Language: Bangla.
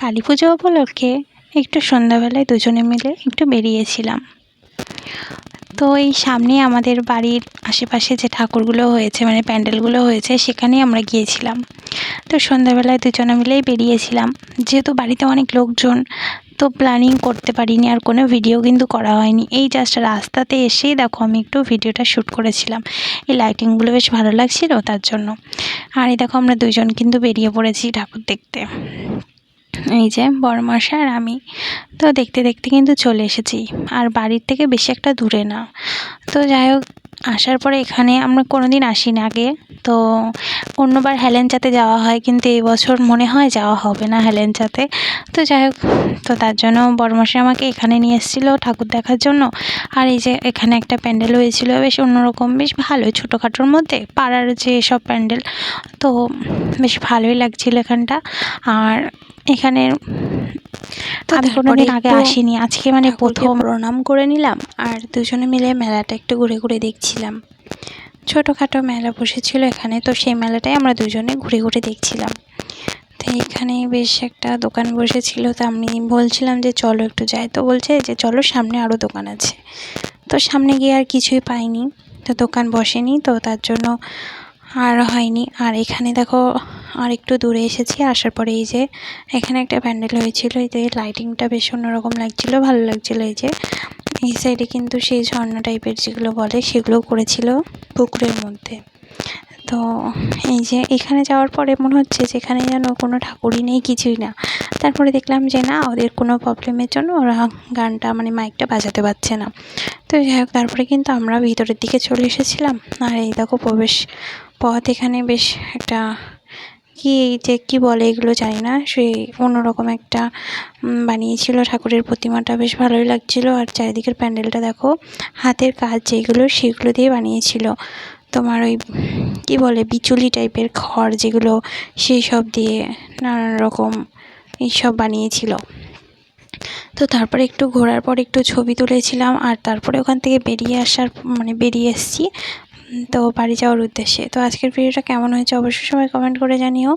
কালী পুজো উপলক্ষে একটু সন্ধ্যাবেলায় দুজনে মিলে একটু বেরিয়েছিলাম। তো এই সামনে আমাদের বাড়ির আশেপাশে যে ঠাকুরগুলো হয়েছে মানে প্যান্ডেলগুলো হয়েছে, সেখানেই আমরা গিয়েছিলাম। তো সন্ধ্যাবেলায় দুজনে মিলেই বেরিয়েছিলাম। যেহেতু বাড়িতে অনেক লোকজন, তো প্ল্যানিং করতে পারিনি আর কোনো ভিডিও কিন্তু করা হয়নি। এই জাস্ট রাস্তাতে এসেই দেখো আমি একটু ভিডিওটা শ্যুট করেছিলাম। এই লাইটিংগুলো বেশ ভালো লাগছিল তার জন্য। আর এই দেখো আমরা দুজন কিন্তু বেরিয়ে পড়েছি ঠাকুর দেখতে। এই যে বড়মশাই আর আমি, তো দেখতে দেখতে কিন্তু চলে এসেছি। আর বাড়ির থেকে বেশি একটা দূরে না। তো যাই হোক আসার পরে এখানে আমরা কোনো দিন আসি আসিনি আগে। তো অন্যবার হেলেঞ্চাতে যাওয়া হয়, কিন্তু এই বছর মনে হয় যাওয়া হবে না হেলেঞ্চাতে তো যাই হোক, তো তার জন্য বড়মশাই আমাকে এখানে নিয়ে এসেছিল ঠাকুর দেখার জন্য। আর এই যে এখানে একটা প্যান্ডেল হয়েছিল, বেশ অন্যরকম, বেশ ভালোই ছোটোখাটোর মধ্যে, পাড়ার যে সব প্যান্ডেল। তো বেশ ভালোই লাগছিল এখানটা। আর এখানে তো আমি কোনোদিন আগে আসিনি। আজকে মানে প্রথম প্রণাম করে নিলাম আর দুজনে মিলে মেলাটা একটু ঘুরে ঘুরে দেখছিলাম। ছোটোখাটো মেলা বসেছিল এখানে তো সেই মেলাটাই আমরা দুজনে ঘুরে ঘুরে দেখছিলাম। তো এখানে বেশ একটা দোকান বসেছিল তো আমি বলছিলাম যে চলো একটু যাই। তো বলছে যে চলো সামনে আরও দোকান আছে। তো সামনে গিয়ে আর কিছুই পাইনি তো দোকান বসেনি তো তার জন্য আর হয়নি। আর এখানে দেখো আর একটু দূরে এসেছি, আসার পরে এই যে এখানে একটা প্যান্ডেল হয়েছিল, এই যে লাইটিংটা বেশ অন্যরকম লাগছিল, ভালো লাগছিল এই যে। এই সাইডে কিন্তু সেই ঝর্ণা টাইপের যেগুলো বলে সেগুলো করেছিল পুকুরের মধ্যে। তো এই যে এখানে যাওয়ার পরে মনে হচ্ছে যে এখানে যেন কোনো ঠাকুরই নেই, কিছুই না। তারপরে দেখলাম যে না, ওদের কোনো প্রবলেমের জন্য ওরা গানটা মানে মাইকটা বাজাতে পারছে না। তো যাই হোক, তারপরে কিন্তু আমরা ভিতরের দিকে চলে এসেছিলাম। আর এই দেখো প্রবেশ পথ এখানে বেশ একটা কী যে কী বলে এগুলো জানি না। সেই অন্যরকম একটা বানিয়েছিল। ঠাকুরের প্রতিমাটা বেশ ভালোই লাগছিল। আর চারিদিকের প্যান্ডেলটা দেখো, হাতের কাজ যেগুলো সেগুলো দিয়ে বানিয়েছিল। তোমার ওই, কী বলে, বিচুলি টাইপের খড় যেগুলো সেই সব দিয়ে নানান রকম এইসব বানিয়েছিল। তো তারপরে একটু ঘোরার পর একটু ছবি তুলেছিলাম আর তারপরে ওখান থেকে বেরিয়ে আসার মানে বেরিয়ে এসেছি, তো বাড়ি যাওয়ার উদ্দেশ্যে। তো আজকের ভিডিওটা কেমন হয়েছে অবশ্যই সবাই কমেন্ট করে জানিও।